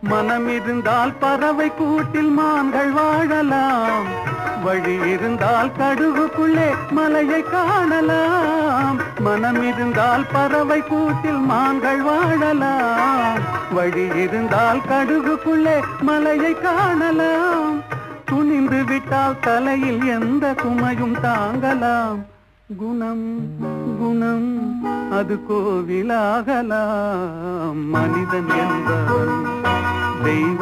மனம் இருந்தால் பறவை கூட்டில் மான்கள் வாழலாம். வழி இருந்தால் கடுகுக்குள்ளே மலையை காணலாம். மனம் இருந்தால் பறவை கூட்டில் மான்கள் வாழலாம். வழி இருந்தால் கடுகுக்குள்ளே மலையை காணலாம். துணிந்து விட்டால் தலையில் எந்த சுமையும் தாங்கலாம். குணம் குணம் அது கோவிலாகலாம். மனிதன் என்பவன்